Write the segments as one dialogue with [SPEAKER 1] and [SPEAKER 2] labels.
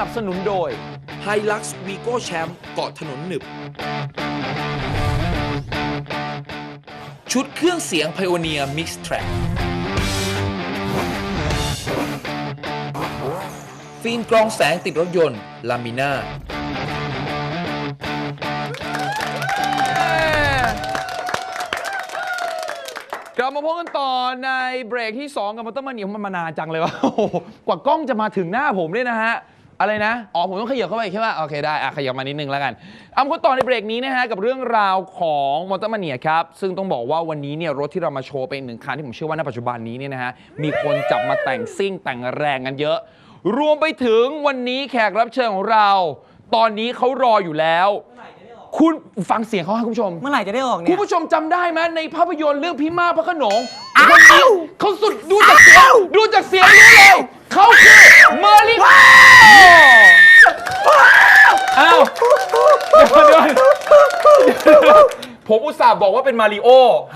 [SPEAKER 1] นับสนุนโดย
[SPEAKER 2] Hilux Vigo Champ เกาะถนนหนึบ ชุดเครื่องเสียง Pioneer Mix Track ฟิล์มกรองแสงติดรถยนต์ Lamina
[SPEAKER 1] กลับมาพบกันต่อในเบรกที่ 2 กับมอเตอร์มันนี่มันมานานจังเลยวะโอ้โหกว่ากล้องจะมาถึงหน้าผมเนี่ยนะฮะ อะไรนะ อ๋อ ผมต้องขยับเข้าไปใช่ไหมโอเคได้ อะ ขยับมานิดนึงแล้วกัน เอาคุณต่อในเบรกนี้นะฮะ กับเรื่องราวของมอเตอร์มันนี่ครับ ซึ่งต้องบอกว่าวันนี้เนี่ยรถที่เรามาโชว์เป็นหนึ่งคันที่ผมเชื่อว่าณปัจจุบันนี้เนี่ยนะฮะ มีคนจับมาแต่งซิ่งแต่งแรงกันเยอะ รวมไปถึงวันนี้แขกรับเชิญของเรา ตอนนี้เขารออยู่แล้ว คุณฟังเสียงเขาให้คุณผู้ชม
[SPEAKER 3] เมื่อไหร่จะได้ออก
[SPEAKER 1] คุ
[SPEAKER 3] เนี่
[SPEAKER 1] ณ
[SPEAKER 3] ย
[SPEAKER 1] ผู้ชมจำได้ไหมในภาพยนตร์เรื่องพี่มาพระโขนงคนนี้เขาสุดดูจากเสียงดูจากเสียงรู้เลยเขาคือเมอร์ลิโออ้าวเดี๋ยวเดี๋ยว ผมอุตส่าห์บอกว่าเป็นมาริโอ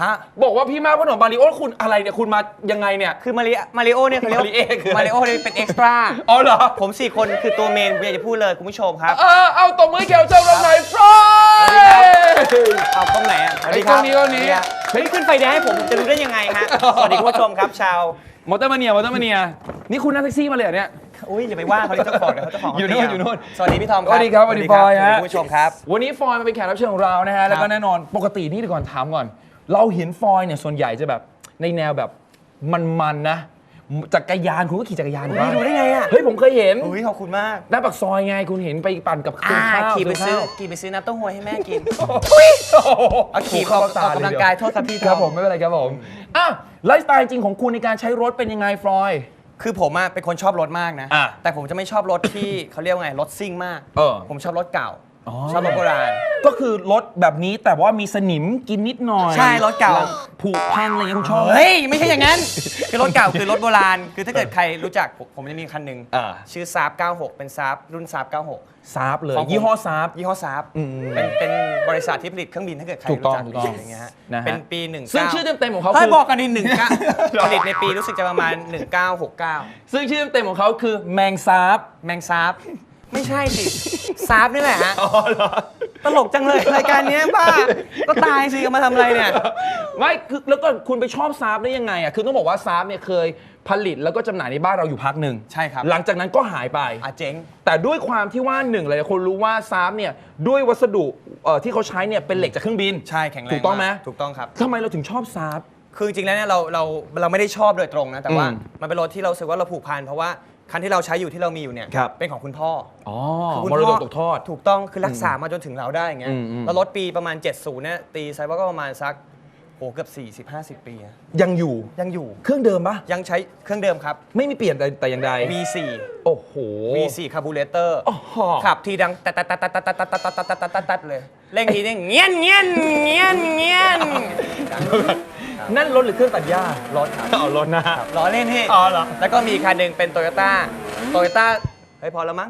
[SPEAKER 3] ฮะ
[SPEAKER 1] บอกว่าพี่มาพระโขนงมาริโอคุณอะไรเนี่ยคุณมายังไงเนี่ย
[SPEAKER 3] คือมาริมาริโอเนี่ยเขาเรียก
[SPEAKER 1] มาริเอคืออะไร
[SPEAKER 3] มาริโอเนี่ยเป็นเอ็กซ์ตร้า
[SPEAKER 1] อ๋อเหรอ
[SPEAKER 3] ผมสี่คนคือตัวเมนผมอยากจะพูดเลยคุณผู้ชมครับ
[SPEAKER 1] เออเอาตบมือให้แกวเจ้าเราหน่อยฟรอย
[SPEAKER 3] เอากล้องไหนอะ
[SPEAKER 1] ไอ้กล้องนี้กล้องนี้
[SPEAKER 3] เฮ้ยขึ้นไฟแดงให้ผมผมจะรู้ได้ยังไงฮะ สวัสดีคุณผู้ชมครับชาว
[SPEAKER 1] มอเตอร์มาเนียมอเตอร์มาเนียนี่คุณนั่งแท็กซี่มาเลยเหรอเนี่ย
[SPEAKER 3] อุ้ยอย่าไปว่าเขาที่เจ้าของเดี๋ยวเขาเจ้าของเขา
[SPEAKER 1] อยู่นู่น
[SPEAKER 3] เตี้
[SPEAKER 1] อยู่นู่น
[SPEAKER 3] สวัสดีพี่ทอมครับ
[SPEAKER 1] สวัสดีครับสวัสดีฟอยฮะ
[SPEAKER 3] สวัสดีคุณผู้ชมครับ
[SPEAKER 1] วันนี้ฟอยมาเป็นแขกรับเชิญของเรานะฮะ แล้วก็แน่นอนปกตินี่เดี๋ยวก่อนถามก่อน เราเห็นฟอยเนี่ยส่วนใหญ่จะแบบในแนวแบบมันๆนะจักรยานคุณก็ขี่จักรยานอยู่
[SPEAKER 3] เฮ้ย
[SPEAKER 1] ปะ
[SPEAKER 3] ดูได้ไงอะ
[SPEAKER 1] เฮ้ยผมเคยเห็น
[SPEAKER 3] อุ้ยขอบคุณมาก
[SPEAKER 1] หน้าปากซอยไงคุณเห็นไปปั่นกับ
[SPEAKER 3] อ่า
[SPEAKER 1] ข้าว
[SPEAKER 3] ขี่ไปซื้อ
[SPEAKER 1] ข้าว
[SPEAKER 3] ขี่ไปซื้อน้ำเต้าหู้ให้แม่กิน
[SPEAKER 1] โอ้โห
[SPEAKER 3] เอาขี่
[SPEAKER 1] เข้า
[SPEAKER 3] ออก
[SPEAKER 1] ตา
[SPEAKER 3] ออกกำลังกายโทษครับพี่
[SPEAKER 1] ครับ
[SPEAKER 3] ทอม
[SPEAKER 1] ผมไม่เป็นไรครับผมอะไลฟ์สไตล์จริงของคุณในการใช้รถเป็นยังไงฟลอย
[SPEAKER 3] คือผมอะเป็นคนชอบรถมากนะ
[SPEAKER 1] อะ
[SPEAKER 3] แต่ผมจะไม่ชอบรถที่ เขาเรียกว่าไงรถซิ่งมาก
[SPEAKER 1] เออ
[SPEAKER 3] ผมชอบรถเก่า
[SPEAKER 1] อ๋อ
[SPEAKER 3] ชอบรถโบราณ
[SPEAKER 1] ก็คือรถแบบนี้แต่ว่ามีสนิมกินนิดหน่อย
[SPEAKER 3] ใช่รถเก่า
[SPEAKER 1] แล้วผุพังอะไรอย่างเงี้ยคุณชอบไหม
[SPEAKER 3] เฮ้ย ไม่ใช่อย่างนั้น คือรถเก่าคือรถโบราณ คือถ้าเกิดใครรู้จักผมผมจะมีคันหนึ่ง
[SPEAKER 1] อ่า
[SPEAKER 3] ชื่อซาบ96 เป็นซาบรุ่นซาบ96
[SPEAKER 1] ซาบเลย
[SPEAKER 3] ของผม
[SPEAKER 1] ยี่ห้อซาบ
[SPEAKER 3] ยี่ห้อซาบ
[SPEAKER 1] อืม
[SPEAKER 3] เป็นเป็นบริษัทที่ผลิตเครื่องบินถ้าเกิดใคร
[SPEAKER 1] ถูกต้อง
[SPEAKER 3] รู้จัก
[SPEAKER 1] ถูกต้อง
[SPEAKER 3] อย่างเงี้ยฮะ
[SPEAKER 1] นะฮะ
[SPEAKER 3] เป็นปีหนึ่ง
[SPEAKER 1] ซึ่งชื่อเต็มๆของเขา
[SPEAKER 3] ให้
[SPEAKER 1] คือ
[SPEAKER 3] บอกกันนิดหนึ่งเก้าผลิตในปีรู้สึกจะประมาณ 1969
[SPEAKER 1] ซึ่งชื่อเต็มๆของเขาคือแมงซาบ
[SPEAKER 3] แมงซาบ ไม่ใช่สิซาบนี่แหละฮะตลกจังเลยรายการเนี้ยบ้า ก็ตายสิเอามาทำอะไรเนี่ย
[SPEAKER 1] ไม่คือแล้วก็คุณไปชอบซาบได้ยังไงอะ คือต้องบอกว่าซาบเนี่ยเคยผลิตแล้วก็จำหน่ายในบ้านเราอยู่พักหนึ่ง
[SPEAKER 3] ใช่ครับ
[SPEAKER 1] หลังจากนั้นก็หายไป
[SPEAKER 3] อะเจ๊ง
[SPEAKER 1] แต่ด้วยความที่ว่าหนึ่งหลายๆคนรู้ว่าซาบเนี่ยด้วยวัสดุเอ่อที่เขาใช้เนี่ยเป็นเหล็กจากเครื่องบิน
[SPEAKER 3] ใช่แข็งแรง
[SPEAKER 1] ถูกต้องไหมา
[SPEAKER 3] กถูกต้องครับ
[SPEAKER 1] ทำไมเราถึงชอบซาบ
[SPEAKER 3] คือจริงๆแล้วเนี่ยเราเราเราไม่ได้ชอบโดยตรงนะ แต่ว่า
[SPEAKER 1] อืม
[SPEAKER 3] มันเป็นรถที่เรารู้สึกว่าเราผูกพันเพราะว่า คันที่เราใช้อยู่ที่เรามีอยู่เนี่ย
[SPEAKER 1] ครับ
[SPEAKER 3] เป็นของคุณพ่อ
[SPEAKER 1] อ๋อ
[SPEAKER 3] คือคุณ
[SPEAKER 1] มรด
[SPEAKER 3] พ่
[SPEAKER 1] กตกทอด
[SPEAKER 3] ถูกต้องคือรักษามาจนถึงเราได้อย่างเงี้ย
[SPEAKER 1] อืมอืม
[SPEAKER 3] แล้วรถปีประมาณ 70เนี่ยตีไซว่าก็ประมาณสักโหเกือบ40 50 ปีอะ
[SPEAKER 1] ยังอยู่
[SPEAKER 3] ยังอยู่
[SPEAKER 1] เครื่องเดิมปะ
[SPEAKER 3] ยังใช้เครื่องเดิมครับ
[SPEAKER 1] ไม่มีเปลี่ยนแต่แต่อย่างใด
[SPEAKER 3] V4
[SPEAKER 1] โอ้โห
[SPEAKER 3] V4 คาร์บูเรเตอร์
[SPEAKER 1] โอ้โห
[SPEAKER 3] ขับทีดังตัดตัดตัดตัดตัดตัดตัดตัดตัดตัดตัดตัดเลยเร่งทีนึงเงี้ยนเงี้ยนเงี้ยนเงี้ยน
[SPEAKER 1] นั่นรถหรือเครื่องตัดหญ้าร
[SPEAKER 3] ถครับ
[SPEAKER 1] เอารถนะ
[SPEAKER 3] ล้อเล่นพี่
[SPEAKER 1] อ๋อเหรอ
[SPEAKER 3] แล้วก็มีคันหนึ่งเป็นโตโยต้าโตโยต้าเฮ้ยพอแล้วมั้ง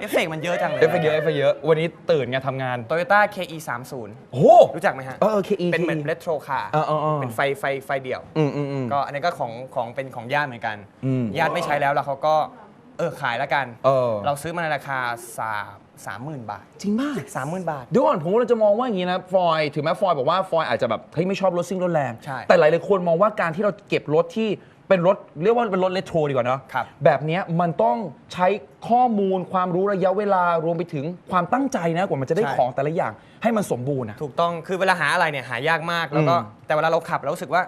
[SPEAKER 3] เอฟเฟกต์มันเยอะจังเลย
[SPEAKER 1] เอฟเฟกต์เยอะเอฟเฟกต์เยอะวันนี้ตื่นไงทำงาน
[SPEAKER 3] โตโยต้า KE 3 0
[SPEAKER 1] โอ้โห
[SPEAKER 3] รู้จักไหมฮะ
[SPEAKER 1] เออเออ KE
[SPEAKER 3] เป็นเหมือนเรโทรคาร์
[SPEAKER 1] เออเออเออ
[SPEAKER 3] เป็นไฟไฟไฟเดี่ยว
[SPEAKER 1] อืมอืมอืม
[SPEAKER 3] ก็อันนี้ก็ของของเป็นของญาติเหมือนกัน
[SPEAKER 1] อืม
[SPEAKER 3] ญาติไม่ใช้แล้วแล้วเขาก็เออขายแล้วกัน
[SPEAKER 1] เออ
[SPEAKER 3] เราซื้อมาในราคาสาม สามหมื่นบาท
[SPEAKER 1] จริงมาก
[SPEAKER 3] สามหมื่นบาท
[SPEAKER 1] เดี๋ยวก่อนผมเราจะมองว่าอย่างนี้นะฟอยถึงแม้ฟอยบอกว่าฟอยอาจจะแบบเฮ้ยไม่ชอบรถซิ่งรถแรง
[SPEAKER 3] ใช่
[SPEAKER 1] แต่หลายๆคนมองว่าการที่เราเก็บรถที่เป็นรถเรียกว่าเป็นรถเลโทรดีกว่าเนาะ
[SPEAKER 3] ครับ
[SPEAKER 1] แบบเนี้ยมันต้องใช้ข้อมูลความรู้ระยะเวลารวมไปถึงความตั้งใจนะกว่ามันจะได้ของแต่ละอย่างให้มันสมบูรณ์นะ
[SPEAKER 3] ถูกต้องคือเวลาหาอะไรเนี่ยหายากมากแล้วก็
[SPEAKER 1] อืม
[SPEAKER 3] แต่เวลาเราขับเรารู้สึกว่า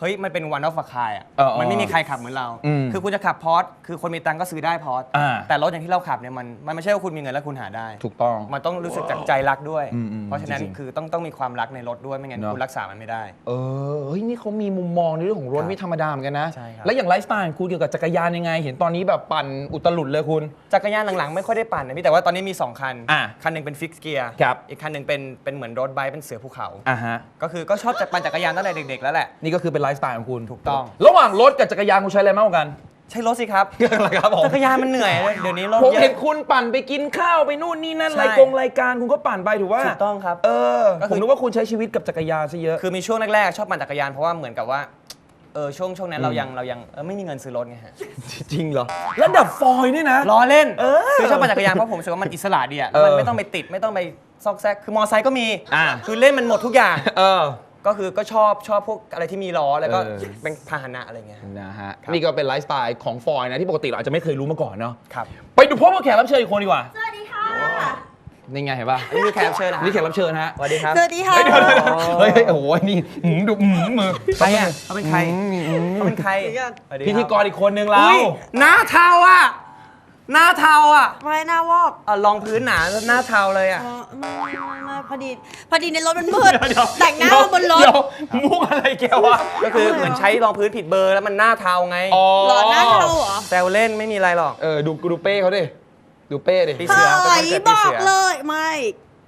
[SPEAKER 3] เฮ้ยมันเป็นวันออฟ a คายอะ
[SPEAKER 1] เออเออ
[SPEAKER 3] มันไม่มีใครขับเหมือนเรา
[SPEAKER 1] อืม
[SPEAKER 3] คือคุณจะขับพอร์ตคือคนมีตังค์ก็ซื้อได้พอร์ต
[SPEAKER 1] อ่า
[SPEAKER 3] แต่รถอย่างที่เราขับเนี่ยมันมันไม่ใช่ว่าคุณมีเงินแล้วคุณหาได้
[SPEAKER 1] ถูกต้อง
[SPEAKER 3] มันต้องรู้สึกจากใจรักด้วย
[SPEAKER 1] อืมอืม
[SPEAKER 3] เพราะฉะนั้น
[SPEAKER 1] จริงๆ
[SPEAKER 3] คือต้องต้องมีความรักในรถด้วยไม่งั้น
[SPEAKER 1] เนอะ
[SPEAKER 3] คุณรักษามันไม่ได้
[SPEAKER 1] เออเฮ้ยนี่เขามีมุมมองในเรื่องของรถ
[SPEAKER 3] ครับ
[SPEAKER 1] ไม่ธรรมดาเหมือนกันนะ
[SPEAKER 3] ใช่ครับ
[SPEAKER 1] แล้วอย่างไลฟ์สไตล์ของคุณเกี่ยวกับจักรยานยังไง เห็นตอนนี้แบบปั่นอุตลุดเลยคุณ
[SPEAKER 3] จักรยานหลังๆ ไม่ค่อยได้ปั่นนะพี่แต่ว่าตอนนี้มี 2 คัน
[SPEAKER 1] อะ
[SPEAKER 3] คันหนึ่งเป็นฟิกเกียร์
[SPEAKER 1] ครับ
[SPEAKER 3] อีกคันหนึ่งเป็นเป็นเหมือนรถไบค์เป็นเสือภูเขา
[SPEAKER 1] อะฮะ
[SPEAKER 3] ก็คือก็ชอบจะปั่นจักรยานตั้งแต่เด็กๆแล้วแหละ
[SPEAKER 1] นี่ก็คือเป็นไลฟ์สไตล์ของคุณ
[SPEAKER 3] ถูกต้อง
[SPEAKER 1] ระหว่างรถกับจักรยานคุณใช้อะไรมากกว่ากัน
[SPEAKER 3] ใช่รถสิครับ
[SPEAKER 1] อะไรครับผม
[SPEAKER 3] จักรยานมันเหนื่อยเลยเดี๋ยวนี้รถ
[SPEAKER 1] ผม
[SPEAKER 3] เย
[SPEAKER 1] เห็น
[SPEAKER 3] อะ
[SPEAKER 1] คุณปั่นไปกินข้าวไปนู่นนี่นั่น
[SPEAKER 3] ใช่
[SPEAKER 1] รายกงรายการคุณก็ปั่นไปถูกว่า
[SPEAKER 3] ถูกต้องครับ
[SPEAKER 1] เออ
[SPEAKER 3] ก็คือ
[SPEAKER 1] ผมนึกว่าคุณใช้ชีวิตกับจักรยานซะเยอะ
[SPEAKER 3] คือมีช่วงแรกๆชอบปั่นจักรยานเพราะว่าเหมือนกับว่าเออช่วงช่วงนั้นเรายังเรายังเออไม่มีเงินซื้อรถไงฮะ
[SPEAKER 1] จริงเหรอแล้วดับฟอยล์เนี่ยนะ
[SPEAKER 3] ล้อเล่นคือชอบปั่นจักรยานเพราะผมรู้สึกว่ามันอิสระดีอะ
[SPEAKER 1] เออ
[SPEAKER 3] มันไม่ต้องไปติดไม่ต้องไปซอกแซกคือมอไซค์ก็มี
[SPEAKER 1] อ่า
[SPEAKER 3] คือเล่นมันหมดทุกอย่าง
[SPEAKER 1] เออ
[SPEAKER 3] ก็คือก็ชอบชอบพวกอะไรที่มีล้อแล้วก็
[SPEAKER 1] เออ
[SPEAKER 3] เป็นพาหนะอะไรเงี้ย
[SPEAKER 1] นะฮะ
[SPEAKER 3] ครับ
[SPEAKER 1] นี่ก็เป็นไลฟ์สไตล์ของฟอยล์นะที่ปกติเราอาจจะไม่เคยรู้มาก่อนเนาะ
[SPEAKER 3] ครับ
[SPEAKER 1] ไปดูพบกับแขกรับเชิญอีกคนดีกว่า
[SPEAKER 4] สวัสดีค่ะ
[SPEAKER 1] นี่ไงเห็นป่ะ
[SPEAKER 3] อันนี้คือแขกรับเชิญนะฮะ
[SPEAKER 1] นี่แขกรับเชิญฮะ
[SPEAKER 3] สวัสดีครับ
[SPEAKER 4] สวัสดีค่ะ
[SPEAKER 1] เฮ้ยเดี๋ยวเดี๋ยวเดี๋ยวเฮ้ยเฮ้ยโอ้โหนี่หืมดูหืมมือ
[SPEAKER 3] ใครอะเขาเป็นใคร เขาเป็นใคร
[SPEAKER 4] เดี๋ยวก่อน
[SPEAKER 3] สวัสดี
[SPEAKER 1] พิ
[SPEAKER 3] คบ
[SPEAKER 1] ธีกรอีกคนนึงเรา
[SPEAKER 3] อุ้ยหน้าเทาอะ หน้าเทาอะ
[SPEAKER 4] ไม่น่าวอก
[SPEAKER 3] อะรองพื้นหนาหน้าเทาเลยอะ
[SPEAKER 4] อ๋อไม่ไม่ไม่พอดี พอดีในรถมันมืด
[SPEAKER 1] เดี๋ยว
[SPEAKER 4] แต่งหน้ามาบนรถ
[SPEAKER 1] เดี๋ยวมุกอะไรแกวะ
[SPEAKER 3] ก็คือเหมือนใช้รองพื้นผิดเบอร์แล้วมันหน้าเทาไง
[SPEAKER 1] อ๋อ
[SPEAKER 4] หล่อหน้าเทาเหรอ
[SPEAKER 3] แซวเล่นไม่มีอะไรหรอก
[SPEAKER 1] เออดูดูเป้เขาดิ ดูเป้ดิ
[SPEAKER 3] ปี
[SPEAKER 4] เฮ้
[SPEAKER 3] เสือเป็นคน
[SPEAKER 4] ย
[SPEAKER 3] เกิด
[SPEAKER 4] บ
[SPEAKER 3] ปี
[SPEAKER 4] อก
[SPEAKER 3] เสือ
[SPEAKER 4] เลย ไม่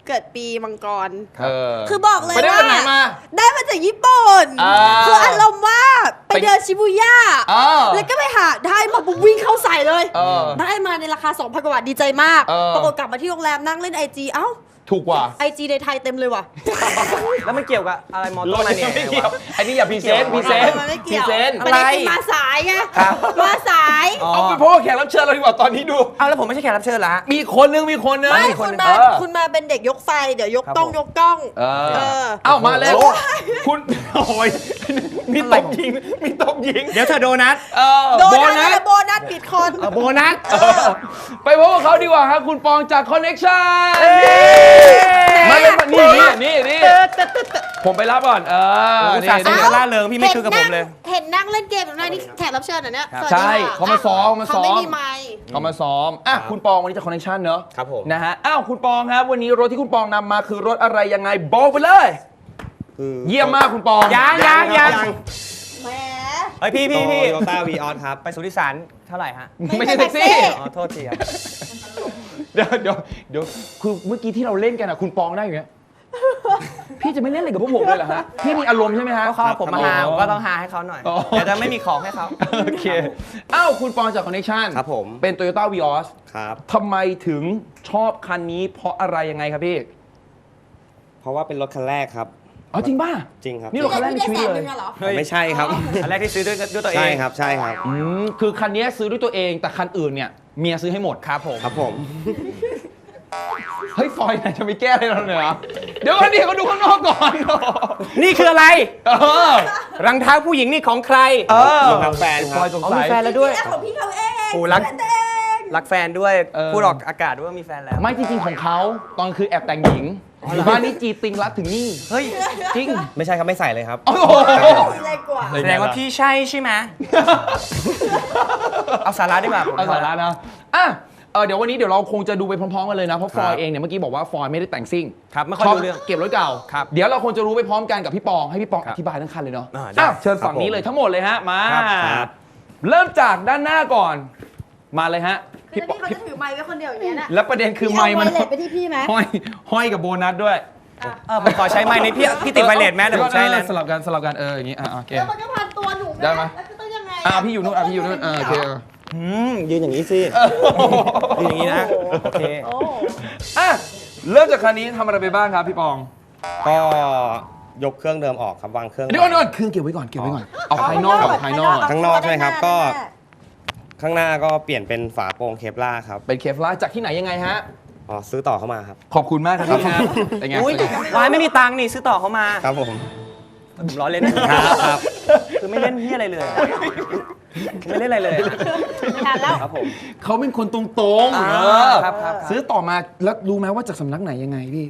[SPEAKER 4] เกิดปีมังกร
[SPEAKER 1] เออ
[SPEAKER 4] คือบอกเลย
[SPEAKER 1] ไปได้
[SPEAKER 4] ว่า
[SPEAKER 1] จากไหนมา
[SPEAKER 4] ได้มาจากญี่ปุ่น
[SPEAKER 1] อ่า
[SPEAKER 4] คืออารมณ์ว่าไป
[SPEAKER 1] ไป
[SPEAKER 4] เดินชิบูย่า
[SPEAKER 1] อ่า
[SPEAKER 4] แล้วก็ไปหาได้มาปุ๊บวิ่งเข้าใส่เลย
[SPEAKER 1] เออ
[SPEAKER 4] ได้มาในราคา 2,000กว่าบาทดีใจมาก
[SPEAKER 1] เออ
[SPEAKER 4] ปรากฏกลับมาที่โรงแรมนั่งเล่นไอจีเอ้า
[SPEAKER 1] ถูกกว่า
[SPEAKER 4] ไอจีในไทยเต็มเลยว่ะ
[SPEAKER 3] แล้วมันเกี่ยวกับอะไรมอ
[SPEAKER 1] ร
[SPEAKER 3] เตอ
[SPEAKER 1] ถ
[SPEAKER 3] ร์มาเนี่ย
[SPEAKER 1] ไม่เกี่ยวอันนี้อย่าพรีเซนต์พรีเซนต์
[SPEAKER 4] มันไม่
[SPEAKER 1] พรี
[SPEAKER 4] เกี่ยว
[SPEAKER 1] เซนต์
[SPEAKER 4] ประเด็นคือมาสายไง
[SPEAKER 3] ครับ
[SPEAKER 4] มาสาย
[SPEAKER 3] อ๋อ
[SPEAKER 1] เอาไปพบกับแขกรับเชิญเราดีกว่าตอนนี้ดู
[SPEAKER 3] เอาแล้วผมไม่ใช่แขกรับเชิญละ
[SPEAKER 1] มีคนนึงมีคนนึง
[SPEAKER 4] ไม่
[SPEAKER 3] มีคน
[SPEAKER 4] คุณ
[SPEAKER 3] หนึ่ง
[SPEAKER 4] มา
[SPEAKER 1] เออ
[SPEAKER 4] คุณมาเป็นเด็กยกไฟ เดี๋ยวยก
[SPEAKER 3] ครับ
[SPEAKER 4] ต้อง
[SPEAKER 3] ผม
[SPEAKER 4] ยกกล้อง
[SPEAKER 1] เออ
[SPEAKER 4] เออ
[SPEAKER 1] เอ้ามาแล้ว
[SPEAKER 3] โอ้
[SPEAKER 1] คุณ โอ้ย มีตบยิง มีตบยิง
[SPEAKER 3] เดี๋ยวเธอโดนัท
[SPEAKER 1] เออ
[SPEAKER 4] โด
[SPEAKER 1] โบ
[SPEAKER 4] นั
[SPEAKER 1] นั
[SPEAKER 4] ส
[SPEAKER 1] ส
[SPEAKER 4] โบนัสปิดคน
[SPEAKER 3] โบนัส
[SPEAKER 1] เออไปพบกับเขาดีกว่าครับคุณปองจากคอนเน็กชั่นมาเป็นนี่นี่นี่นี่ผมไปรับก่อนเออ
[SPEAKER 3] อุตส่าห์
[SPEAKER 1] นี่
[SPEAKER 3] เสียล่าเริงพี่ไม่คือกับผมเลย
[SPEAKER 4] เห็นนั่งเล่นเกมแบบนั้นนี่แขกรับเชิญเหรอเนี่ย
[SPEAKER 3] ครับ
[SPEAKER 4] สวัสดี
[SPEAKER 1] ใช่
[SPEAKER 4] ค่ะ
[SPEAKER 1] เขามาซ้อมมาซ้อม
[SPEAKER 4] เขาไม่มีไมค์
[SPEAKER 1] เขามาซ้อม อะ คุณปองวันนี้จะคอนเนคชั่นเนอะ
[SPEAKER 3] ครับผม
[SPEAKER 1] นะฮะ อ้าว คุณปองครับ วันนี้รถที่คุณปองนำมาคือรถอะไรยังไงบอกไปเลย เยี่ยมมากคุณปอง
[SPEAKER 3] ยังยังยัง
[SPEAKER 4] แหม
[SPEAKER 3] เฮ้ยพี่พี่พี่
[SPEAKER 5] โตโยต้าวีออสครับ
[SPEAKER 3] ไปสุทธิสารเท่าไหร่ฮะ
[SPEAKER 1] ไม่ใช่แท็กซี่
[SPEAKER 3] อ๋อ โทษทีครับ
[SPEAKER 1] เดี๋ยวเดี๋ยวเดี๋ยวคือเมื่อกี้ที่เราเล่นกันอะคุณปองได้อยู่เนี้ย พี่จะไม่เล่นอะไรกับพวกผมเลยเหรอฮะ พี่มีอารมณ์ใช่ไหมฮะ
[SPEAKER 3] ก็เขาเอาผมมาหา
[SPEAKER 1] อ๋อ
[SPEAKER 3] ผมก็ต้องหาให้เขาหน่อย
[SPEAKER 1] อ๋อ
[SPEAKER 3] เดี๋ยวจะไม่มีของให้เขา
[SPEAKER 1] โอเคอ้าวคุณปองจากคอนเนคชั่น
[SPEAKER 5] ครับผม
[SPEAKER 1] เป็น Toyota Vios
[SPEAKER 5] ครับ
[SPEAKER 1] ทำไมถึงชอบคันนี้เพราะอะไรยังไงครับพี่
[SPEAKER 5] เพราะว่าเป็นรถคันแรกครับ
[SPEAKER 1] อ๋อจริงป่ะ
[SPEAKER 5] จริงครับ
[SPEAKER 1] นี่รถคันแรกในชีวิตเลย
[SPEAKER 4] พี่ได้แสนหนึ่งอะเหรอ
[SPEAKER 3] เฮ้ย
[SPEAKER 5] ไม่ใช่ครับ
[SPEAKER 3] อันแรกที่ซื้อด้วยด้วยตัวเอง
[SPEAKER 5] ใช่ครับใช่ครับ
[SPEAKER 1] อืมคือคันนี้ซื้อด้วยตัวเอง แต่คันอื่นเนี่ยเมียซื้อให้หมด
[SPEAKER 3] ครับผม
[SPEAKER 5] ครับผม
[SPEAKER 1] เฮ้ยฟอยไหนจะไปแก้อะไรเราเนี่ยเหรอเดี๋ยวก่อนดิเขาดูข้างนอกก่อน
[SPEAKER 3] นี่คืออะไร
[SPEAKER 1] เออ
[SPEAKER 3] รองเท้าผู้หญิงนี่ของใคร
[SPEAKER 1] เออ
[SPEAKER 5] รองเท้าแฟนค
[SPEAKER 1] ฟ
[SPEAKER 5] รั
[SPEAKER 1] อบยสง
[SPEAKER 3] อ๋อ
[SPEAKER 1] สั
[SPEAKER 3] มี
[SPEAKER 1] ย
[SPEAKER 3] แฟนแล้วด้วย
[SPEAKER 4] นี่ของพี่เขาเอง
[SPEAKER 3] โอ้รัก
[SPEAKER 4] แฟนตัวเอง
[SPEAKER 3] รักแฟนด้วย
[SPEAKER 1] เออ
[SPEAKER 3] พูดออกอากาศด้วยว่ามีแฟนแล้ว
[SPEAKER 1] ไม่จริงๆของเขาตอนคือแอบแต่งหญิงอยู่บ้านนี้จีติงรักถึงนี่
[SPEAKER 3] เฮ้ย
[SPEAKER 1] จริง
[SPEAKER 5] ไม่ใช่ครับไม่ใส่เลยครับ
[SPEAKER 1] โอ้โห
[SPEAKER 4] อะไรกว่า
[SPEAKER 3] แสดงว่าพี่ใช่ใช่ไหมเอาสาระดีกว่าผม
[SPEAKER 1] เอาสาระนะอะเออเดี๋ยววันนี้เดี๋ยวเราคงจะดูไปพร้อมๆกันเลยนะเพราะฟอยเองเนี่ยเมื่อกี้บอกว่าฟอยไม่ได้แต่งซิ่ง
[SPEAKER 3] ครับไม่ค่อย
[SPEAKER 1] ชอบ
[SPEAKER 3] รู้เรื่อง
[SPEAKER 1] เก็บรถเก่า
[SPEAKER 3] ครับ
[SPEAKER 1] เดี๋ยวเราคงจะรู้ไปพร้อมกันกับพี่ปองให้พี่ปอง
[SPEAKER 3] ครั
[SPEAKER 1] อบธิบายทั้งคันเลยเนาะ
[SPEAKER 3] อ่าได้
[SPEAKER 1] อ้าวเชิญฝั่ง
[SPEAKER 5] ครับผม
[SPEAKER 1] นี้เลยทั้งหมดเลยฮะมา
[SPEAKER 3] ครับ
[SPEAKER 5] ครับ
[SPEAKER 1] เริ่มจากด้านหน้าก่อนมาเลยฮะ
[SPEAKER 4] พี่
[SPEAKER 1] พี่ปอง
[SPEAKER 4] เขาจะถือไมค์ไว้คนเดียวอย่างเงี้ยน่ะ
[SPEAKER 1] แล้วประเด็นคือ
[SPEAKER 4] พี่
[SPEAKER 1] ไม
[SPEAKER 4] เอา
[SPEAKER 1] ค์มัน
[SPEAKER 4] ไวเลสไปที่พี่ไหม
[SPEAKER 1] ห้อยห้อยกับโบนัสด้วย
[SPEAKER 3] เออผมขอใช้ไม้ในพี่พี่ติดไวเลสไหมเดี๋ยวผมใช้นั้น
[SPEAKER 1] สลับกันสลับกันเอออย่างงี้อะโอเค
[SPEAKER 4] แล้วมันก็พันตัวหนู
[SPEAKER 1] ได้ไหม
[SPEAKER 4] แล้วจะต้องยังไง
[SPEAKER 1] อะพี่อยู่นู่นอะพี่อยู่นู่นเออโอเค
[SPEAKER 5] อืมยืนอย่างนี้สิ
[SPEAKER 3] ยืนอย่างนี้นะโอเค
[SPEAKER 4] โอ้
[SPEAKER 1] อะเริ่มจากคันนี้ทำอะไรไปบ้างครับพี่ปอง
[SPEAKER 5] ก็ยกเครื่องเดิมออกครับวางเครื่อง
[SPEAKER 1] เดี๋ยวก่อนเดี๋ยวก่อนเครื่องเก็บไว้ก่อนเก็บไว้ก่อนเอาภายนอกเอาภายนอก
[SPEAKER 5] ข้างนอกใช่ไหมครับก็ ข้างหน้าก็เปลี่ยนเป็นฝาโปร่งเคปล่าครับ
[SPEAKER 1] เป็นเคฟลาร์จากที่ไหนยังไงฮะ
[SPEAKER 5] อ๋อซื้อต่อเข้ามาครับ
[SPEAKER 1] ขอบคุณมากครับพี่ครับเป็นไง
[SPEAKER 3] อุ้ย
[SPEAKER 1] เป็นไง
[SPEAKER 3] วายไม่มีตังค์นี่ซื้อต่อเขามา
[SPEAKER 5] ครับผม
[SPEAKER 3] ผมล้อเล่นนะครับครับ คือไม่เล่นที่อะไรเลยอะไม่เล่นอะไรเลยอะ
[SPEAKER 4] ไม่ทันแล้ว
[SPEAKER 3] ครับผม
[SPEAKER 1] เขาเป็นคนตรงๆ
[SPEAKER 3] อ่า
[SPEAKER 1] เออ
[SPEAKER 3] ครับครับ
[SPEAKER 1] ซื้อต่อมาแล้วรู้ไหมว่าจากสำนักไหนยังไงพี่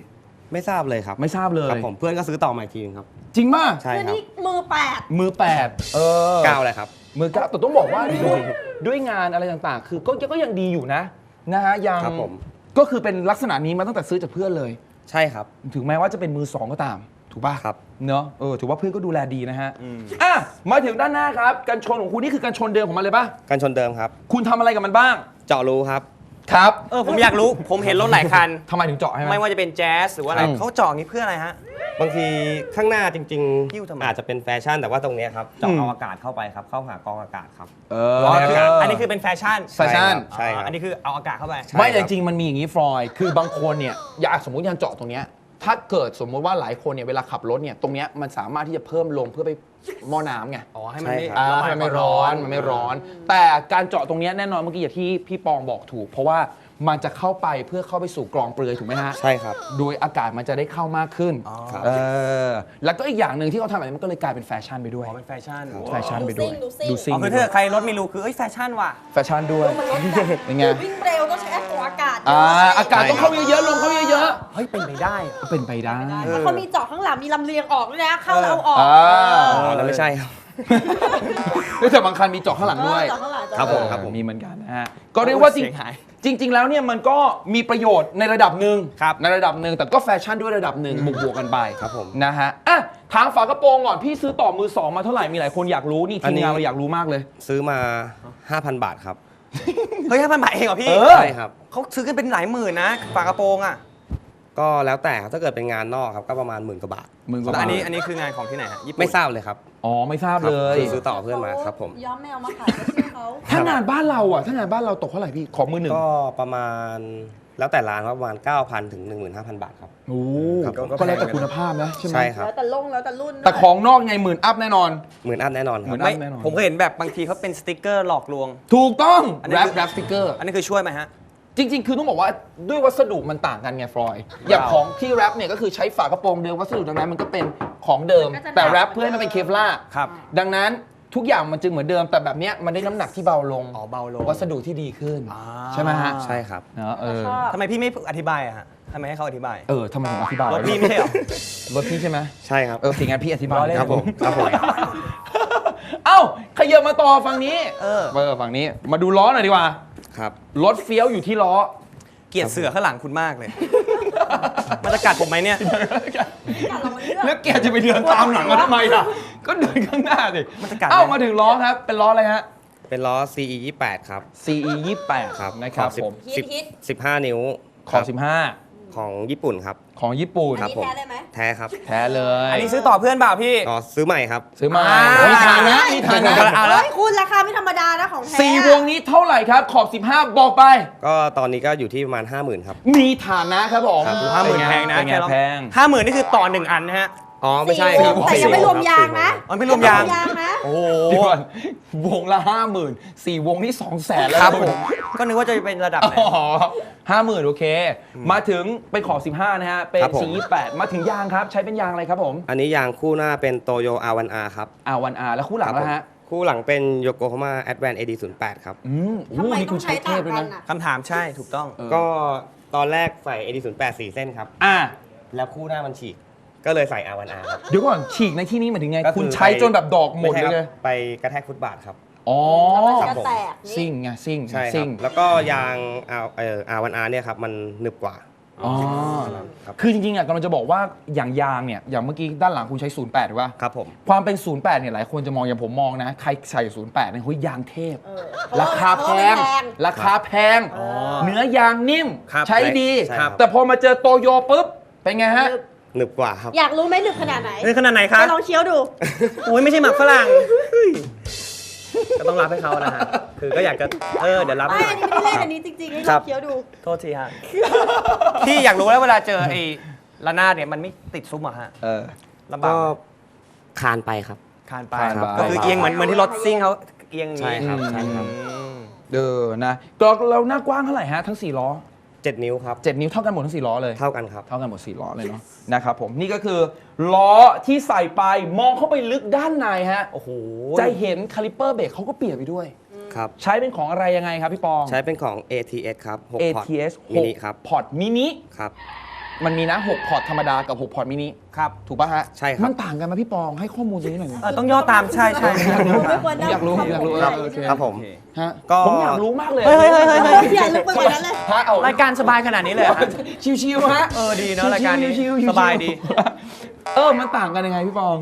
[SPEAKER 5] ไม่ทราบเลยครับ
[SPEAKER 1] ไม่ทราบเลย
[SPEAKER 5] ครับผมเพื่อนก็ซื้อต่อมาอีกทีนึงครับ
[SPEAKER 1] จริงป่ะ
[SPEAKER 5] ใช่
[SPEAKER 4] คือ
[SPEAKER 5] ครับ
[SPEAKER 4] นี่มือแปด
[SPEAKER 1] มือแปดเออ
[SPEAKER 5] เก้าเลยครับ
[SPEAKER 1] มือเก้าแต่ต้องบอกว่าด้วยด้วยงานอะไรต่างๆ คือก็ก็ยังดีอยู่นะนะฮะยัง
[SPEAKER 5] ครับผม
[SPEAKER 1] ก็คือเป็นลักษณะนี้มาตั้งแต่ซื้อจากเพื่อนเลย
[SPEAKER 5] ใช่ครับ
[SPEAKER 1] ถึงแม้ว่าจะเป็นมือสองก็ตาม ถูกป่ะ
[SPEAKER 5] ครับ
[SPEAKER 1] เนอะเออถือว่าเพื่อนก็ดูแลดีนะฮะอะมาถึงด้านหน้าครับกันชนของคุณนี่คือกันชนเดิมของมันเลยป่ะ
[SPEAKER 5] กันชนเดิมครับ
[SPEAKER 1] คุณทำอะไรกับมันบ้าง
[SPEAKER 5] เจาะรูครับ
[SPEAKER 1] ครับ
[SPEAKER 3] เออผมอยากรู้ ผมเห็นรถหลายคัน
[SPEAKER 1] ทำไมถึงเจาะให้มัน
[SPEAKER 3] ไม่ว่าจะเป็นแจ๊สหรือว่าอะไร
[SPEAKER 1] อืม
[SPEAKER 3] เขาเจาะอย่างนี้เพื่ออะไรฮะ
[SPEAKER 5] บางทีข้างหน้าจริง
[SPEAKER 3] หิ้วทำไม
[SPEAKER 5] ๆ อาจจะเป็นแฟชั่นแต่ว่าตรงเนี้ยครับเจาะ
[SPEAKER 1] อืม
[SPEAKER 5] เอาอากาศเข้าไปครับเข้าหากรองอากาศครับ
[SPEAKER 1] เอ
[SPEAKER 3] อ๋อ
[SPEAKER 1] อ
[SPEAKER 3] คือ
[SPEAKER 1] อั
[SPEAKER 3] อันนี้คือเป็นแฟชั่น
[SPEAKER 1] แฟชั่น
[SPEAKER 5] ใช่ครับ
[SPEAKER 3] อันนี้คือเอาอากาศเข้าไป
[SPEAKER 5] ใช่
[SPEAKER 1] ไม่
[SPEAKER 5] ครับ
[SPEAKER 1] แต่จริงๆมันมีอย่างนี้ฟลอยคือบางคนเนี่ยอยากสมมติยันเจาะตรงเนี้ยถ้าเกิดสมมติว่าหลายคนเนี่ยเวลาขับรถเนี่ยตรงเนี้ยมันสามารถที่จะเพิ่มลมเพื่อไปหม้อน้ำไง
[SPEAKER 3] อ๋อให้มันไม่
[SPEAKER 5] ใช่ครับ
[SPEAKER 1] อ่า
[SPEAKER 3] ระบาย
[SPEAKER 1] มันไม่ร้อนมันไม่ร้อน แต่การเจาะตรงเนี้ยแน่นอนเมื่อกี้อย่างที่พี่ปองบอกถูก เพราะว่า มันจะเข้าไปเพื่อเข้าไปสู่กรองเปลือยถูกไหมฮะ
[SPEAKER 5] ใช่ครับ
[SPEAKER 1] โดยอากาศมันจะได้เข้ามากขึ้น
[SPEAKER 3] อ๋อ
[SPEAKER 1] เออแล้วก็อีกอย่างหนึ่งที่เขาทำแบบนี้มันก็เลยกลายเป็นแฟชั่นไปด้วย
[SPEAKER 3] อ๋อเป็นแฟชั่น
[SPEAKER 1] แฟชั่นไปด้วย
[SPEAKER 4] ดูซิ่ง
[SPEAKER 1] ดูซิ่ง
[SPEAKER 3] อ๋อคือ
[SPEAKER 1] ไป
[SPEAKER 3] ถ้า
[SPEAKER 1] ด้ว
[SPEAKER 3] เกิ
[SPEAKER 1] ย
[SPEAKER 3] ดใครรถมีรูคือเอ้ยแฟชั่นว่ะ
[SPEAKER 1] แฟชั่นด้วย
[SPEAKER 4] มันลดแบบ
[SPEAKER 1] เป็นไง
[SPEAKER 4] วิ่งเร็วต้องใช้แอร์ตัวอากาศ
[SPEAKER 1] อ่าอากาศต้องเข้าเยอะๆลมเข้าเยอะ
[SPEAKER 3] เฮ้ย เป็นไปได้อะ
[SPEAKER 1] ๆเป็นไปได้
[SPEAKER 4] แล้วเขามีเจาะข้างหลังมีลำเลียงออกด้วยนะเข้าแล้วเอาออก
[SPEAKER 1] อ่า
[SPEAKER 5] อ๋อแล้วไม่ใช่ครับ
[SPEAKER 1] แต่บางคันมีเจาะข้างหลังด้วย
[SPEAKER 4] เจาะข้างหลังเจาะ
[SPEAKER 5] ครับผม
[SPEAKER 1] เออมีเหมือนกันนะฮะก็เรียกว่าจริง
[SPEAKER 3] เสียงหาย
[SPEAKER 1] จริง ๆ แล้วเนี่ยมันก็มีประโยชน์ในระดับหนึ่ง
[SPEAKER 3] ครับ
[SPEAKER 1] ในระดับหนึ่งแต่ก็แฟชั่นด้วยระดับหนึ่งบวกบวกๆกันไป
[SPEAKER 5] ครับผม
[SPEAKER 1] นะฮะอะถามฝากระโปรงก่อนพี่ซื้อต่อมือสองมาเท่าไหร่มีหลายคนอยากรู้นี่
[SPEAKER 5] อั
[SPEAKER 1] ที
[SPEAKER 5] น
[SPEAKER 1] ม
[SPEAKER 5] นี้
[SPEAKER 1] งานเราอยากรู้มากเลย
[SPEAKER 5] ซื้อมา 5,000 บาทครับ
[SPEAKER 3] เฮ้ยห้าพันบาทเองเหรอพี่
[SPEAKER 1] เออ
[SPEAKER 5] ใช่ครับ
[SPEAKER 3] เขาซื้อกันเป็นหลายหมื่นนะฝากระโปรงอะ
[SPEAKER 5] ก็แล้วแต่ครับถ้าเกิดเป็นงานนอกครับก็ประมาณหมื่นกว่าบาท
[SPEAKER 1] หมื่นกว่า
[SPEAKER 3] แล้ว
[SPEAKER 1] บา
[SPEAKER 3] อั
[SPEAKER 1] ท
[SPEAKER 3] นนี้อันนี้คืองานของที่ไหนฮะญี่ปุ่น
[SPEAKER 5] ไม่ทราบเลยครับ
[SPEAKER 1] อ๋อไม่ทราบ
[SPEAKER 5] ครับ
[SPEAKER 1] เลย
[SPEAKER 5] คือซื้อต่อเพื่อนมาครับผม
[SPEAKER 4] ย้อมแมวมาขายก็ชื่อ เขา
[SPEAKER 1] ถ้างานบ้านเราอะถ้างานบ้านเราตกเท่าไหร่พี่ ขอมือหนึ่ง
[SPEAKER 5] ก็ประมาณแล้วแต่ร้านครับประมาณ 9,000 ถึง 15,000 บาทครับ
[SPEAKER 1] โอ้
[SPEAKER 5] ครับผม
[SPEAKER 1] ก็แล้วแต่คุณภาพนะใช่ไหม
[SPEAKER 5] ใช่ครับ
[SPEAKER 4] แล้วแต่ลงแล้วแต่รุ่นด้วย
[SPEAKER 1] แต่ของนอกไงหมื่นอัพแน่นอน
[SPEAKER 5] หมื่นอัพแน่นอนค
[SPEAKER 1] หมื่
[SPEAKER 5] รับ
[SPEAKER 1] น
[SPEAKER 3] ไม่
[SPEAKER 1] แน่นอน
[SPEAKER 3] ผมเคยเห็นแบบบางทีเขาเป็นสติกเกอร์หลอกลวง
[SPEAKER 1] ถูกต้อง
[SPEAKER 3] อันนี้
[SPEAKER 1] แรป
[SPEAKER 3] คือ
[SPEAKER 1] แรปสติกเกอร์
[SPEAKER 3] อันนี้คือช่วยไหมฮะ
[SPEAKER 1] จริง ๆ คือต้องบอกว่าด้วยวัสดุมันต่างกันไงฟลอยด์อย่างของที่แรปเนี่ยก็คือใช้ฝากระโปรงเดิมวัสดุดังนั้นมันก็เป็นของเดิม แต่แรปเพื่อให้มันเป็นเคฟลาร์
[SPEAKER 3] ครับ
[SPEAKER 1] ดังนั้น ทุกอย่างมันจึงเหมือนเดิมแต่แบบเนี้ยมันได้น้ำหนักที่เบาลง
[SPEAKER 3] อ๋อเบาลง
[SPEAKER 1] วัสดุที่ดีขึ้น
[SPEAKER 3] อ่า
[SPEAKER 1] ใช่ไหมฮะ
[SPEAKER 5] ใช่ครับ
[SPEAKER 1] เนอะเออ
[SPEAKER 4] ชอบ
[SPEAKER 3] ทำไมพี่ไม่อธิบายอะฮะทำไมให้เขาอธิบาย
[SPEAKER 1] เออทำไมผมอธิบาย
[SPEAKER 3] รถพี่ไม่ใช่เหรอ
[SPEAKER 1] รถพี่ใช่ไหม
[SPEAKER 5] ใช่ครับ
[SPEAKER 1] เออสิงั้นพี่อธิบาย
[SPEAKER 3] ล้อเล่น
[SPEAKER 5] ครับผมครับผม
[SPEAKER 1] เอ้าขยับมาต่อฝั่งนี้
[SPEAKER 3] เออ
[SPEAKER 1] เออฝั่งนี้มาดูล้อหน่อยดีกว่า
[SPEAKER 5] ครับ
[SPEAKER 1] รถเฟี้ยวอยู่ที่ล้อ
[SPEAKER 3] เกลียดเสือข้างหลังคุณมากเลย มันจะกัดผมไหมเนี่ย
[SPEAKER 4] อยากลองมาเลือก
[SPEAKER 1] แล้วแกจะไปเดินตามหลังมาทำไมล่ะ ก็เดินข้างหน้าสิ
[SPEAKER 3] มันจะกัด
[SPEAKER 1] เอ้า
[SPEAKER 3] ไหม
[SPEAKER 1] มาถึงล้อครับ เป็นล้ออะไรฮะ
[SPEAKER 5] เป็นล้อ CE 28ครับ
[SPEAKER 1] CE 28
[SPEAKER 5] ครับ
[SPEAKER 1] นะครับ
[SPEAKER 5] ขอบ
[SPEAKER 1] ผม
[SPEAKER 4] ฮิตฮิต
[SPEAKER 5] 10 15 นิ้ว
[SPEAKER 1] ขอ
[SPEAKER 5] ครับ
[SPEAKER 1] 15
[SPEAKER 5] ของญี่ปุ่นครับ
[SPEAKER 1] ของญี่ปุ่น
[SPEAKER 4] อันนี้
[SPEAKER 5] ผม
[SPEAKER 4] แท้เลยไหม
[SPEAKER 5] แท้ครับ
[SPEAKER 1] แท้เลย
[SPEAKER 3] อันนี้ซื้อต่อเพื่อนเปล่าพี่
[SPEAKER 5] อ๋อซื้อใหม่ครับ
[SPEAKER 1] ซื้อมา
[SPEAKER 3] อ่ามี
[SPEAKER 1] มีฐานะมีฐานะ
[SPEAKER 3] เอาละ
[SPEAKER 4] เฮ้ยคุณราคาไม่ธรรมดานะของแท้
[SPEAKER 1] สี่วงนี้เท่าไหร่ครับขอบ 15 บอกไป
[SPEAKER 5] ก็ตอนนี้ก็อยู่ที่ประมาณ 50,000ครับ
[SPEAKER 1] มีฐานะครับผม
[SPEAKER 5] ครับ
[SPEAKER 3] ห้าหมื่นแพงนะ
[SPEAKER 1] เป็นไง
[SPEAKER 3] ค่ล้อ
[SPEAKER 1] แพง
[SPEAKER 3] ห้าหมื่นนี่คือต่อหนึ่งอันนะฮะ
[SPEAKER 5] อ๋อไม่ใช่
[SPEAKER 4] สี่
[SPEAKER 5] ครับ
[SPEAKER 4] วงแต่ยังไม่รวมยางนะ
[SPEAKER 3] อ๋อไม่รวมยาง
[SPEAKER 4] ยาง นะ
[SPEAKER 3] โอ้โห
[SPEAKER 1] เดี๋ยวก่อนวงละห้าหมื่นสี่วงนี่สองแสนแล้ว
[SPEAKER 3] ครับ
[SPEAKER 1] ณ
[SPEAKER 3] ผมก็นึกว่าจะเป็นระดับไหน
[SPEAKER 1] อ๋อห้าหมื่นโอเค มาถึงเป็นขอบ15 นะฮะ เป็น
[SPEAKER 5] ครับผม
[SPEAKER 1] 428มาถึงยางครับ ใช้เป็นยางอะไรครับผม
[SPEAKER 5] อันนี้ยางคู่หน้าเป็นโตโย R1R ครับ
[SPEAKER 1] อาวันอาแล้วคู่หลัง
[SPEAKER 5] ครับ
[SPEAKER 1] แล้วฮะ
[SPEAKER 5] ผมคู่หลังเป็นโยโกฮาม่า Advance AD08 ครับ
[SPEAKER 1] อืมโอ้
[SPEAKER 4] ทำไม
[SPEAKER 1] นี่
[SPEAKER 4] ต้
[SPEAKER 1] คุ
[SPEAKER 4] อ
[SPEAKER 1] ณ
[SPEAKER 4] ง
[SPEAKER 1] ใช้
[SPEAKER 4] ใช้
[SPEAKER 1] เท
[SPEAKER 4] ต่า
[SPEAKER 1] พ
[SPEAKER 4] ง
[SPEAKER 1] ด้วย
[SPEAKER 4] กัน
[SPEAKER 1] นะ
[SPEAKER 4] อะ
[SPEAKER 3] คำถามใช่ถูกต้อง
[SPEAKER 1] เออ
[SPEAKER 5] ก็ตอนแรกใส่ AD08 4เส้นครับ
[SPEAKER 1] อ่า
[SPEAKER 5] แล้วคู่หน้ามันฉีก ก็เลยใส่ R1R ครับ
[SPEAKER 1] เดี๋ยวก่อนฉีกในที่นี้หมายถึงไง
[SPEAKER 5] ก็คือ
[SPEAKER 1] คุณใช้จนแบบดอกหมด
[SPEAKER 5] ไใช่
[SPEAKER 1] เลย
[SPEAKER 5] ค
[SPEAKER 1] เล
[SPEAKER 5] รั
[SPEAKER 1] ย
[SPEAKER 5] บไปกระแทกฟุตบาทครับ
[SPEAKER 1] อ๋อ
[SPEAKER 4] แล้วมัน
[SPEAKER 5] ครั
[SPEAKER 4] จะ
[SPEAKER 5] บผม
[SPEAKER 4] แตก
[SPEAKER 1] ซิ่
[SPEAKER 4] นี่
[SPEAKER 1] งไงซิ่ง
[SPEAKER 5] ใช่ครั
[SPEAKER 1] ซิ่
[SPEAKER 5] บ
[SPEAKER 1] ง
[SPEAKER 5] แล้วก็ยาง R เอ่อ R1R เนี่ยครับ มันหนึบกว่า
[SPEAKER 1] อ๋อ
[SPEAKER 5] ครับ
[SPEAKER 1] คือจริงๆอะกำลังจะบอกว่าอย่างยางเนี่ยอย่างเมื่อกี้ด้านหลังคุณใช้ 08ถูกป่ะ
[SPEAKER 5] ครับผม
[SPEAKER 1] ความเป็น 08เนี่ยหลายคนจะมองอย่างผมมองนะ ใครใส่08เนี่ยเฮ้ยยางเทพ
[SPEAKER 4] เออ
[SPEAKER 1] ราคาแพง
[SPEAKER 4] เพระว่มัน
[SPEAKER 1] ราคาแพง
[SPEAKER 3] อ๋อ
[SPEAKER 1] เนื้อยางนิ่ม
[SPEAKER 3] ครับ
[SPEAKER 1] ใช้ดี
[SPEAKER 5] ใช่ครับ
[SPEAKER 1] แต่พอมาเจอโตโยปุ๊บ เป็นไงฮะ
[SPEAKER 5] หนึบ กว่าครับ
[SPEAKER 4] อยากรู้ไหมหนึบขนาดไหน
[SPEAKER 3] เฮ้ยขนาดไหนครับ
[SPEAKER 4] ไปลองเคี้ยวดู
[SPEAKER 3] โอ้ยไม่ใช่หมักฝรั่งเฮ้ยก็ต้องรับให้เขานะฮะ คือก็อยากจะ เออ เดี๋ยวรับ
[SPEAKER 4] ไม่
[SPEAKER 3] ให้หน่
[SPEAKER 4] อั
[SPEAKER 3] อนย
[SPEAKER 4] นี้ไม่ได้เล่นอันนี้จริงๆให้
[SPEAKER 5] ค
[SPEAKER 4] ล
[SPEAKER 5] รั
[SPEAKER 4] อบงเคี้ยวดู
[SPEAKER 3] โทษทีฮะ พี่อยากรู้แล้วเวลาเจอไอ้ระนาดเนี่ยมันไม่ติดซุ้มเหรอฮะ
[SPEAKER 1] เออ
[SPEAKER 3] ลำบาก
[SPEAKER 5] ก็
[SPEAKER 3] ไหม
[SPEAKER 5] คานไปครับ
[SPEAKER 3] คานไป
[SPEAKER 1] คานไป
[SPEAKER 3] ก็คือเอียงเหมือนเหมือนที่รถซิ่งเขาเอียงอย่าง
[SPEAKER 5] ใช่
[SPEAKER 3] นี้
[SPEAKER 5] ครับ
[SPEAKER 1] อืม
[SPEAKER 5] ใช่ครับ
[SPEAKER 3] อืม
[SPEAKER 1] เออนะก็เราหน้ากว้างเท่าไหร่ฮะ ทั้ง4ล้อ
[SPEAKER 5] 7 นิ้วครับ
[SPEAKER 1] 7 นิ้วเท่ากันหมดทั้ง 4 ล้อเลย
[SPEAKER 5] เท่ากันครับ
[SPEAKER 1] เท่ากันหมด 4 ล้อเลยเนาะ นะครับผม นี่ก็คือล้อที่ใส่ไปมองเข้าไปลึกด้านในฮะ
[SPEAKER 3] โอ้โห
[SPEAKER 1] จะเห็นคาลิปเปอร์เบรกเขาก็เปลี่ยนไปด้วย
[SPEAKER 5] ครับ
[SPEAKER 1] ใช้เป็นของอะไรยังไงครับพี่ปอง
[SPEAKER 5] ใช้เป็นของ ATS ครับ6พอร์ต
[SPEAKER 1] ATS
[SPEAKER 5] มินิครับ
[SPEAKER 1] 6พอร์ตมินิ
[SPEAKER 5] ครับ
[SPEAKER 1] มันมีนะ6พอร์ตธรรมดากับ 6 พอร์ตมินิ
[SPEAKER 3] ครับ
[SPEAKER 1] ถูกป่ะฮะ
[SPEAKER 5] ใช่ครับ
[SPEAKER 1] มันต่างกันไหมพี่ปองให้ข้อมูลตรงนี้หน่อยนะ
[SPEAKER 3] เออต้องย่อตามใช่ใช่
[SPEAKER 4] ไม่ควร
[SPEAKER 1] ผมอยากรู้ผมอยากรู้
[SPEAKER 4] ครับ
[SPEAKER 1] เออโอเค
[SPEAKER 5] ครับผม
[SPEAKER 1] ฮะ
[SPEAKER 5] ก็
[SPEAKER 1] ผมอยากรู้มากเลย
[SPEAKER 3] เฮ้ยเฮ้ยเฮ้ยเฮ้ย
[SPEAKER 4] เอออย่าลึกไปกว่านั้นเลย
[SPEAKER 1] ฮะเอา
[SPEAKER 3] รายการสบายขนาดนี้เลยเหรอฮะ
[SPEAKER 1] ชิวๆฮะ
[SPEAKER 3] เออดีเนอะรายการนี้
[SPEAKER 1] ชิวๆชิวๆ
[SPEAKER 3] สบายดี
[SPEAKER 1] เออมันต่างกันยังไงพี่ปอง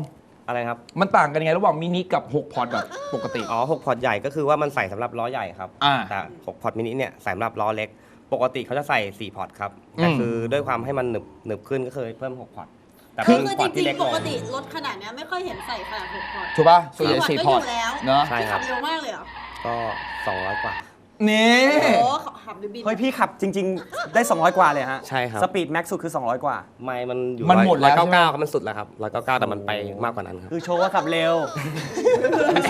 [SPEAKER 5] อะไรครับ
[SPEAKER 1] มันต่างกันยังไงระหว่างมินิกับ 6 พอร์ตแบบปกติ
[SPEAKER 5] อ๋อ6พอร์ตใหญ่ก็คือว่ามันใส่สำหรับล้อใหญ่ครับ
[SPEAKER 1] อ่า
[SPEAKER 5] แต่6พอร์ตมินิเนี่ยใส่สำหรับล้อเล็ก ปกติเขาจะใส่ 4 พอร์ตครับ แต่
[SPEAKER 1] อืม
[SPEAKER 5] คือด้วยความให้มันหนึบหนึบขึ้นก็เคยเพิ่ม 6 พอร์ต แต่
[SPEAKER 4] คื
[SPEAKER 5] เป็
[SPEAKER 4] อนคือ
[SPEAKER 5] พ
[SPEAKER 4] จ
[SPEAKER 5] อร์ต
[SPEAKER 4] ริ
[SPEAKER 5] ที่
[SPEAKER 4] ง
[SPEAKER 5] เล็ก
[SPEAKER 4] ๆ
[SPEAKER 5] ล
[SPEAKER 4] ป
[SPEAKER 5] ง
[SPEAKER 4] กติรถขนาดเนี้ยไม่ค่อยเห็นใส่ขนาดหกพอร์ต
[SPEAKER 1] ถูกป่ะส่วนใหญ่
[SPEAKER 4] ก็
[SPEAKER 1] สี่
[SPEAKER 4] อ
[SPEAKER 1] พอร์ต
[SPEAKER 4] ยู่แล้ว
[SPEAKER 1] เนอะ
[SPEAKER 5] ใช่
[SPEAKER 4] ที่
[SPEAKER 5] ครับ
[SPEAKER 4] ขับเร็วมากเลยเหรอ
[SPEAKER 5] ก็ 200 กว่า
[SPEAKER 1] นี่
[SPEAKER 4] โอ้ขับหรือบิน
[SPEAKER 3] เฮ้ยพี่ขับจริง ๆ ได้ 200 กว่าเลยฮะ
[SPEAKER 5] ใช่ครับ
[SPEAKER 3] สปีดแม็กซ์สุดคือ 200 กว่า
[SPEAKER 5] ไม่มันอยู่
[SPEAKER 1] มันหมดแล้ว
[SPEAKER 5] ร้อย
[SPEAKER 1] ใช่ไหม
[SPEAKER 5] เก้าเก้าครับมันสุดแล้วครับร้อยเก้าเก้าแต่มันไปมากกว่านั้นครับ
[SPEAKER 3] คือโชว์ว่าขับเร็ว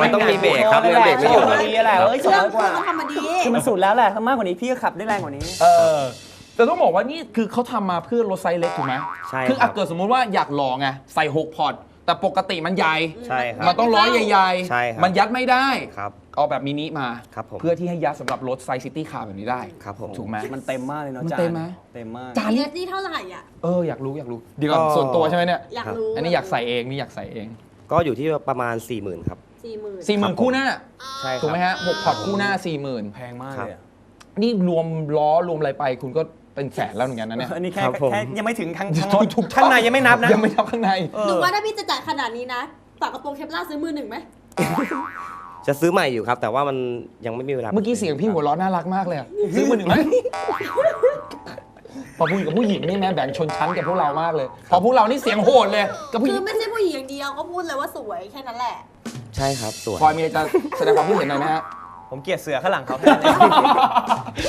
[SPEAKER 5] มันต้องมีเบรกครับ
[SPEAKER 3] โชว์
[SPEAKER 5] เรื่องเบรกไม่อยู่
[SPEAKER 3] โชว์ดีแหละเฮ้ย
[SPEAKER 4] เครื่อง
[SPEAKER 3] 200กว่า
[SPEAKER 4] เครื่องก็ทำมาดี
[SPEAKER 3] คือมันสุดแล้วแหละถ้ามากกว่านี้พี่ก็ขับได้แรงกว่านี้
[SPEAKER 1] เออแต่ต้องบอกว่านี่คือเขาทำมาเพื่อรถไซส์เล็กถูกไหม
[SPEAKER 5] ใช่
[SPEAKER 1] คือ
[SPEAKER 5] ครั
[SPEAKER 1] อา
[SPEAKER 5] บ
[SPEAKER 1] เกิดสมมุติว่าอยากลองไงใส่ 6 พอร์ตแต่ปกติมันใหญ่
[SPEAKER 5] ใช่ครับ
[SPEAKER 1] มันต้องล้อใหญ่
[SPEAKER 5] ใช่ครับ
[SPEAKER 1] มันยัดไม่ได้
[SPEAKER 5] ครับ
[SPEAKER 1] เอาแบบมินิมา
[SPEAKER 5] ครับผม
[SPEAKER 1] เพื่อที่ให้ยัดสำหรับรถไซส์ซิตี้คาร์แบบนี้ได้
[SPEAKER 5] ครับผม
[SPEAKER 1] ถูกไหม
[SPEAKER 3] มันเต็มมากเลยเนาะ
[SPEAKER 1] มัน
[SPEAKER 3] จาน
[SPEAKER 1] เต็มไหม
[SPEAKER 3] เต็มมาก
[SPEAKER 1] จาน
[SPEAKER 4] อัน
[SPEAKER 1] นี้
[SPEAKER 4] นี้นี่เท่าไหร่อะ
[SPEAKER 1] เอออยากรู้อยากรู้ เดี๋ยวก่อน
[SPEAKER 5] ก็
[SPEAKER 1] ส่วนตัวใช่ไหมเนี่ย
[SPEAKER 4] อยากรู้
[SPEAKER 1] อันนี้อยากใส่เองนี่อยากใส่เอง
[SPEAKER 5] ก็อยู่ที่ประมาณ 4 0,000ครับ
[SPEAKER 4] สี่หมื่น
[SPEAKER 1] สี่หมื่นคู่หน้า
[SPEAKER 5] ใช่ครับ
[SPEAKER 1] ถูกไหมฮะหกพอร์ตคู่หน้าสี่หมื่น
[SPEAKER 3] แพงมาก
[SPEAKER 5] ครับ
[SPEAKER 3] เลยอะ
[SPEAKER 1] นี่รวมล้อรวมอะไรไป คุณก็เป็นแสนแล้วเหมือนกันนะเนี่ย
[SPEAKER 3] อันนี้แค่
[SPEAKER 5] ครับผม
[SPEAKER 3] แค่ยังไม่ถึงทั้งทั้ง
[SPEAKER 1] ถู
[SPEAKER 3] ร
[SPEAKER 1] ก
[SPEAKER 3] ถ
[SPEAKER 1] ถูก
[SPEAKER 3] ข้างในยังไม่นับนะ
[SPEAKER 1] ยังไม่นับข้างใน
[SPEAKER 3] เอ
[SPEAKER 4] หนู
[SPEAKER 3] อ
[SPEAKER 4] ว่าถ้าพี่จะจ่ายขนาดนี้นะฝากกระโปรงเคปล่าซื้อมือหนึ่งไหม
[SPEAKER 5] จะซื้อใหม่อยู่ครับ แต่ว่ามันยังไม่มีเวลา
[SPEAKER 1] เมื่อกี้เสียงพี่หัวเร้อนน่ารักมากเลยอะซื้อมือหนึ่งไหม พอพูดกับผู้หญิงนี่แม่แบ่งชนชั้นกับพวกเรามากเลย พอพวกเรานี่เสียงโหดเลยกับผู้ห
[SPEAKER 4] คื
[SPEAKER 1] ญิ
[SPEAKER 4] องไม่ใช่ผู้หญิงอย่างเดียวก็พูดเลยว่าสวยแค่นั้นแหละ
[SPEAKER 5] ใช่ครับสวย
[SPEAKER 1] พลอยมีอะไรจะแสดงความคิดเห็นหน่อยไหมฮะ
[SPEAKER 3] ผมเกลียดเสือข้างหลังเขาแค่นั้นเอง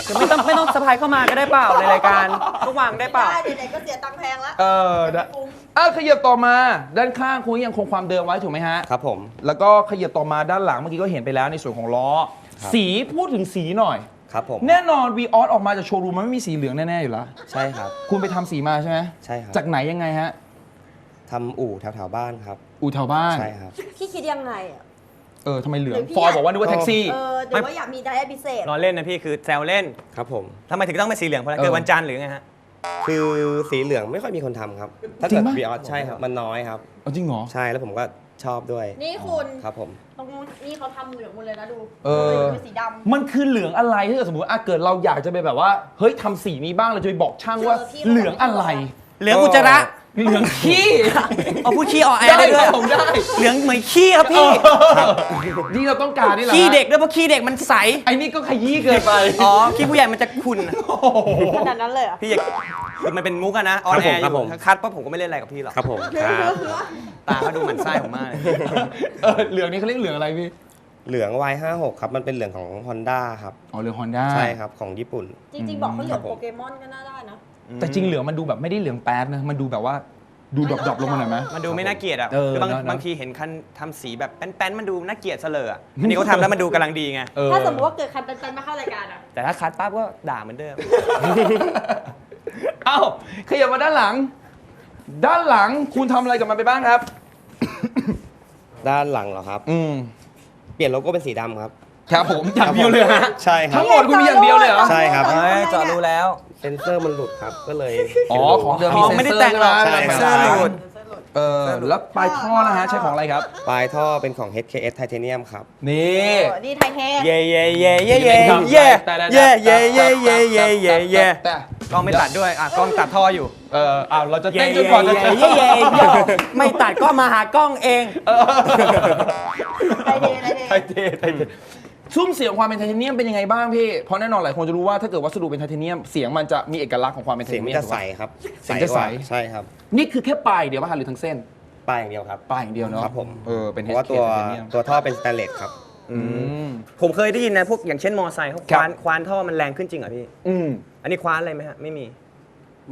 [SPEAKER 3] คือไม่ต้องไม่ต้องสะพายเข้ามาก็ได้เปล่าในรายการก็วางได้เปล่า
[SPEAKER 4] ได้ไหนๆก็เสียตังค์แพงแล้ว
[SPEAKER 1] เออได้อะขยับต่อมาด้านข้างคุณยังคงความเดิมไว้ถูกไหมฮะ
[SPEAKER 5] ครับผม
[SPEAKER 1] แล้วก็ขยับต่อมาด้านหลังเมื่อกี้ก็เห็นไปแล้วในส่วนของล้อ
[SPEAKER 5] ครับ
[SPEAKER 1] สีพูดถึงสีหน่อย
[SPEAKER 5] ครับผม
[SPEAKER 1] แน่นอน v ีออสออกมาจากโชว์รูมมันไม่มีสีเหลืองแน่ ๆ อยู่แล้ว
[SPEAKER 5] ใช่ครับ
[SPEAKER 1] คุณไปทำสีมาใช่ไหม
[SPEAKER 5] ใช่ครับ
[SPEAKER 1] จากไหนยังไงฮะ
[SPEAKER 5] ทำอู่แถวๆบ้านครับ
[SPEAKER 1] อู่แถวบ้าน
[SPEAKER 5] ใช่ครับ
[SPEAKER 4] พี่คิดยังไงอะ
[SPEAKER 1] เออทำไมเหลือง
[SPEAKER 4] หรือพี่
[SPEAKER 1] ฟอย
[SPEAKER 4] อยาก
[SPEAKER 1] บอกว่านึกว่าแท็กซี่
[SPEAKER 4] เออหรือว่าอยากมีไดอาพิเศษ
[SPEAKER 3] ล้อเล่นนะพี่คือแซวเล่น
[SPEAKER 5] ครับผม
[SPEAKER 3] ทำไมถึงต้องเป็นสีเหลืองเพราะอะไร
[SPEAKER 1] เออ
[SPEAKER 3] เกิดวันจันทร์หรือไงฮะ
[SPEAKER 5] คือสีเหลืองไม่ค่อยมีคนทำครับ ถ้า
[SPEAKER 1] จริ
[SPEAKER 5] เกิ
[SPEAKER 1] ง
[SPEAKER 5] ด
[SPEAKER 1] ปะ
[SPEAKER 5] บีออสใช่ครับ มันน้อยครับ
[SPEAKER 1] เอาจริงเหรอ
[SPEAKER 5] ใช่แล้วผมก็ชอบด้วย
[SPEAKER 4] นี่คุณ
[SPEAKER 5] ครับผม
[SPEAKER 4] ตรงนู้นนี่เขาทำเหลืองหมดเลยนะดู
[SPEAKER 1] เออ
[SPEAKER 4] เป็นสีดำ
[SPEAKER 1] มันคือเหลืองอะไรถ้าเกิดสมมติอะเกิดเราอยากจะไปแบบว่า เฮ้ยทำสีนี้บ้างเราจะไปบอกช่างว่า
[SPEAKER 4] เจอพี่
[SPEAKER 1] เหลืองอะไร
[SPEAKER 3] เหลืองอุจจาระ
[SPEAKER 1] เหลืองขี้
[SPEAKER 3] เอาพูดขี้ออกแอร์ได้ด้วย
[SPEAKER 1] ครับผมได้
[SPEAKER 3] เหลืองเหมือนขี้ครับพี่
[SPEAKER 1] นี่เราต้องการนี่แหละ
[SPEAKER 3] ขี้เด็กด้วยเพราะขี้เด็กมันใส
[SPEAKER 1] ไอ้นี่ก็ขยี้เกินไป
[SPEAKER 3] อ๋อ ขี้ผู้ใหญ่มันจะขุ่น
[SPEAKER 4] ขนาดนั้นเลยเหรอะ
[SPEAKER 3] พี่อย่าคือมันเป็นมุกอะนะ ออนแอร์อ
[SPEAKER 5] ครับผ
[SPEAKER 3] ยู่
[SPEAKER 5] ม
[SPEAKER 3] ถ้าคัดปั๊บผมก็ไม่เล่นอะไรกับพี่หรอก
[SPEAKER 5] ครับผมครับ
[SPEAKER 3] ตาเขาดูเหมือนไส้ผมมากเลย
[SPEAKER 1] เออเหลืองนี่เขาเรียกเหลืองอะไรพี่
[SPEAKER 5] เหลือง Y56 ครับ มันเป็นเหลืองของ Honda ครับ
[SPEAKER 1] อ๋อ เหลืองฮอนด้า
[SPEAKER 5] ใช่ครับ ของญี่ปุ่น
[SPEAKER 4] จริงๆ บอกเขาเหลือง
[SPEAKER 5] ครับผม
[SPEAKER 4] โปเกมอนก็น่าได้นะ
[SPEAKER 1] แต่จริงเหลืองมันดูแบบไม่ได้เหลืองแป๊ดนะมันดูแบบว่าดูดรอปๆลงมาหน่อยไหม
[SPEAKER 3] มันดูไม่น่าเกลียดอะ
[SPEAKER 1] เออ
[SPEAKER 3] คือบาง
[SPEAKER 1] เนอะเนอะ
[SPEAKER 3] บางทีเห็นคันทำสีแบบแป้นๆมันดูน่าเกลียดซะเลยอะอันนี้เขาทำแล้วมันดูกำลังดีไง
[SPEAKER 1] เออ
[SPEAKER 4] ถ้าสมมติว่าเกิดใครเป็นๆมาเข้ารายการอะ
[SPEAKER 3] แต่ถ้าคัดปั๊บก็ด่าเหมือนเดิม
[SPEAKER 1] เอ้าขยับมาด้านหลัง ด้านหลังคุณทำอะไรกับมันไปบ้างครับ
[SPEAKER 5] ด้านหลังเหรอครับ
[SPEAKER 1] อืม
[SPEAKER 5] เปลี่ยนโลโก้เป็นสีดำครับ
[SPEAKER 1] ครับผมอย่างเดียวเลยฮะ
[SPEAKER 5] ใช่ครั
[SPEAKER 1] ทั้
[SPEAKER 5] บ
[SPEAKER 1] งหมดคุณมีอย่างเดียวเลยเหรอ
[SPEAKER 5] ใช่ครับ
[SPEAKER 3] เฮ้ยเจอรู้แล้ว
[SPEAKER 5] เซนเซอร์มันหลุดครับก็เลย
[SPEAKER 1] อ๋อ ของเดิม
[SPEAKER 3] อ๋
[SPEAKER 1] มี
[SPEAKER 3] อ
[SPEAKER 1] เซ็น
[SPEAKER 3] ไม่ได้
[SPEAKER 1] เซอร์
[SPEAKER 3] แต่งหรอก
[SPEAKER 1] ใช่ไหม
[SPEAKER 5] ใช่
[SPEAKER 3] เสื้อหลุด
[SPEAKER 1] เออแล้วปลายท่อนะฮะใช้ของอะไรครับ
[SPEAKER 5] ปลายท่อเป็นของ HKS Titanium ครับ
[SPEAKER 1] นี่
[SPEAKER 4] เออนี่ไทยเทส
[SPEAKER 3] เย่เย่เย่เย่เย่เย่เย่เย่เย่เย่เย่เย่เย่
[SPEAKER 1] แต่
[SPEAKER 3] กล้องไม่ตัดด้วย อะกล้องตัดท่ออยู่
[SPEAKER 1] เอออ้าวเราจะ
[SPEAKER 3] เย่
[SPEAKER 1] เต้นจน
[SPEAKER 3] เย่
[SPEAKER 1] กว่าจะเจอ
[SPEAKER 3] เย่เย่เย่ไม่ตัดก็มาหากล้องเอง
[SPEAKER 4] ไทยเทสไทยเท
[SPEAKER 1] ไท
[SPEAKER 4] ส
[SPEAKER 1] ยเทไทยเท ซุ้มเสียงความเป็นไทเทเนียมเป็นยังไงบ้างพี่ เพราะแน่นอนหลายคนจะรู้ว่าถ้าเกิดวัสดุเป็นไทเทเนียมเสียงมันจะมีเอกลักษณ์ของความเป็นไท
[SPEAKER 5] เสี
[SPEAKER 1] เท
[SPEAKER 5] ยง
[SPEAKER 1] เนี
[SPEAKER 5] มัน
[SPEAKER 1] ยม
[SPEAKER 5] จะใสครับ
[SPEAKER 1] เสียงจะใส
[SPEAKER 5] กว่าใช่ครับ
[SPEAKER 1] นี่คือแค่ปลายเดียวป่ะฮะหรือทั้งเส้น
[SPEAKER 5] ปลายอย่างเดียวครับ
[SPEAKER 1] ปลายอย่างเดียวเนาะ
[SPEAKER 5] ครับผม
[SPEAKER 1] เออเป็น
[SPEAKER 5] เพ
[SPEAKER 1] HK
[SPEAKER 5] ราะว่าตัว
[SPEAKER 1] ไทเทเนียม
[SPEAKER 5] ตัวท่อเป็นสแตนเลสครับ
[SPEAKER 1] อืม
[SPEAKER 3] ผมเคยได้ยินนะพวกอย่างเช่นมอไซค์เขา
[SPEAKER 1] ครั
[SPEAKER 3] ค
[SPEAKER 1] บ
[SPEAKER 3] ว้านคว้านท่อมันแรงขึ้นจริงเหรอพี่
[SPEAKER 1] อืม
[SPEAKER 3] อันนี้คว้านอะไรไหมฮะ ไม่มี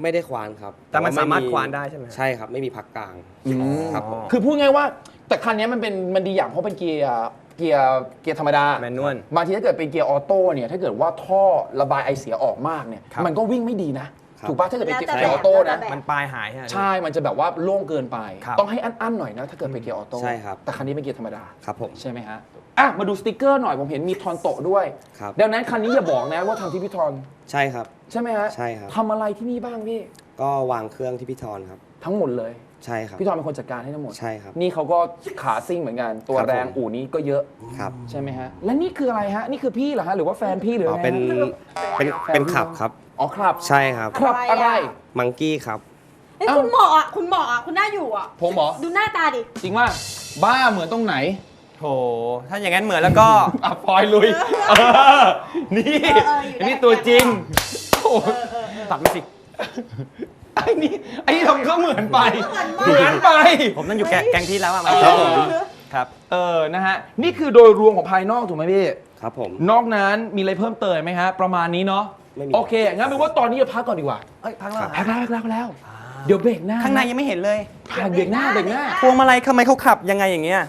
[SPEAKER 5] ไม่ได้ควานครับ
[SPEAKER 3] แต่มัน
[SPEAKER 5] ว่
[SPEAKER 3] สามารถควานได้ใช่ไหม
[SPEAKER 5] ใช่ครับ ไม่มีพักกลาง
[SPEAKER 1] อืม
[SPEAKER 5] ครับผม
[SPEAKER 1] คือพูดง่ายว่าแต่คันนี้มันเป็นมันดีอย่างเพราะเป็นเกียร์ เกียร์เกียร์ธรรมดา
[SPEAKER 3] แมนนวล
[SPEAKER 1] บางทีถ้าเกิดเป็นเกียร์ออโต้เนี่ยถ้าเกิดว่าท่อระบายไอเสียออกมากเนี่ย
[SPEAKER 3] ครับ
[SPEAKER 1] มันก็วิ่งไม่ดีนะ
[SPEAKER 5] ครับ
[SPEAKER 1] ถูกปะถ้าเกิดเป็นเกียร์
[SPEAKER 4] แล้วแต่
[SPEAKER 1] เกียร์ออโต้นะ
[SPEAKER 4] แบบ
[SPEAKER 3] มันปลายหายฮะ
[SPEAKER 1] ใช่ มันจะแบบว่าโล่งเกินไป
[SPEAKER 3] ครับ
[SPEAKER 1] ต้องให้อั้นๆหน่อยนะ ถ้าเกิดเป็นเกียร์ออโต้
[SPEAKER 5] ใช่ครับ
[SPEAKER 1] แต่คันนี้เป็นเกียร์ธรรมดา
[SPEAKER 5] ครับผม
[SPEAKER 1] ใช่ไหมฮะ อะ มาดูสติกเกอร์หน่อย ผมเห็นมีทอนโตะด้วย
[SPEAKER 5] ครับ
[SPEAKER 1] ดังนั้นคันนี้อย่าบอกนะว่าทำที่พี่ทอน
[SPEAKER 5] ใช่ครับ
[SPEAKER 1] ใช่ไหมฮะ
[SPEAKER 5] ใช่ครับ
[SPEAKER 1] ทำอะไรที่นี่บ้างพี่
[SPEAKER 5] ก็วางเครื่องที่พี่ทอนครับ
[SPEAKER 1] ทั้งหมดเลย
[SPEAKER 5] ใช่ครับ
[SPEAKER 1] พี่ทอนเป็นคนจัดการให้ทั้งหมด
[SPEAKER 5] ใช่ครับ
[SPEAKER 1] นี่เขาก็ขาซิ่งเหมือนกัน ตัว
[SPEAKER 5] ครับผม
[SPEAKER 1] แรงอู่นี้ก็เยอะ
[SPEAKER 5] ครับ
[SPEAKER 1] ใช่ไหมฮะ และนี่คืออะไรฮะ นี่คือพี่เหรอฮะ หรือว่าแฟนพี่หรือ
[SPEAKER 5] อ๋อ
[SPEAKER 1] ไงฮะ
[SPEAKER 5] เป็นเป็นเป็นขับครับ
[SPEAKER 1] อ๋อครับ
[SPEAKER 5] ใช่ครับ
[SPEAKER 1] ครับอะไร
[SPEAKER 5] มังกี้ครับ
[SPEAKER 4] เฮ้ยคุณเหมาะอะ คุณเหมาะอะ คุณน่าอยู่อะ
[SPEAKER 1] ผมเหรอ
[SPEAKER 4] ดูหน้าตาดิ
[SPEAKER 1] จริงว่า บ้าเหมือนตรงไหน
[SPEAKER 3] โถถ้าอย่างนั้นเหมือนแล้วก็
[SPEAKER 1] อะฟอยลุย เออ นี่
[SPEAKER 4] เอออยู่ได้
[SPEAKER 1] อันนี้ตัวจริงโอ้โห
[SPEAKER 3] ตัดไม่สิ
[SPEAKER 1] ไอ้นี่ไอ้ นี่ทำก็เหมือนไป
[SPEAKER 4] เหมือนมาก
[SPEAKER 1] เหมือนไป
[SPEAKER 3] ผมนั่นอยู่แกแกงที่แล้วอะมา
[SPEAKER 1] ครับผม
[SPEAKER 3] ครับ
[SPEAKER 1] เออ นะฮะ นี่คือโดยรวมของภายนอกถูกไหมพี่
[SPEAKER 5] ครับผม
[SPEAKER 1] นอกนั้นมีอะไรเพิ่มเติมไหมฮะ ประมาณนี้เนาะ
[SPEAKER 5] ไม่มี
[SPEAKER 1] โอเค งั้นแปลว่าตอนนี้จะพักก่อนดีกว่า
[SPEAKER 3] เอ้ยพักแล้วเหรอ
[SPEAKER 1] พักแล้วพักแล้วพักแล้ว เดี๋ยวเบรกหน้า
[SPEAKER 3] ข้างในยังไม่เห็นเลย
[SPEAKER 1] พักเบรกหน้าเบรกหน้า
[SPEAKER 3] พวงมาลัยทำไมเขาขับยังไงอย่างเงี้ย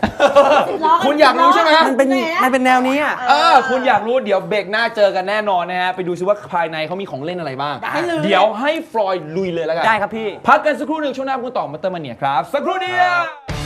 [SPEAKER 4] สิบล้กัน
[SPEAKER 1] คุณอยากรู้ใช่ไหม
[SPEAKER 3] มันเป็นมันเป็นแนวนี้อะ
[SPEAKER 1] เออ คุณอยากรู้เดี๋ยวเบรกหน้าเจอกันแน่นอนนะฮะ ไปดูซิว่าภายในเขามีของเล่นอะไรบ้าง
[SPEAKER 4] ได้เลย
[SPEAKER 1] เดี๋ยวให้ฟลอยด์ลุยเลยแล้วกัน
[SPEAKER 3] ได้ครับพี่
[SPEAKER 1] พักกันสักครู่หนึ่งช่วงหน้าคุณต่อมาเตอร์มาเนียครับ สักครู่เดียว